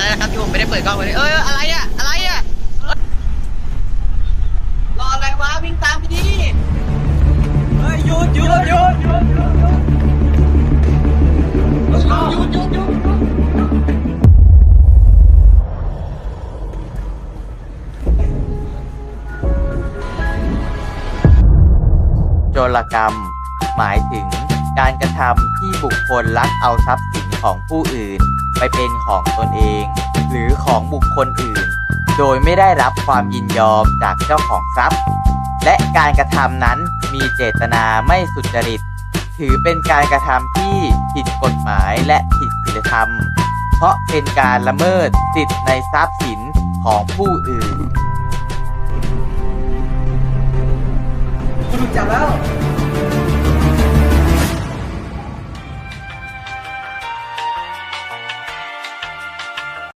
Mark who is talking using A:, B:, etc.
A: านแล้วนะครับที่ผมไม่ได้เปิดกล้องเลยเอ้ยอะไรอะอะไรอะรออะไรวะวิ่งตามไปดิ
B: เฮ้ยหยุดหยุดหยุดหยุดหยุดหยุดหยุดหยุดหยุด
C: โจรกรรม หมายถึงการกระทำที่บุคคลลักเอาทรัพย์สิน ของผู้อื่น ไปเป็นของตนเอง หรือของบุคคลอื่น โดยไม่ได้รับความยินยอมจากเจ้าของทรัพย์ และการกระทำนั้นมีเจตนาไม่สุจริต ถือเป็นการกระทำที่ผิดกฎหมายและผิดศีลธรรม เพราะเป็นการละเมิดสิทธิในทรัพย์สินของผู้อื่น
B: ถูกจับแล้ว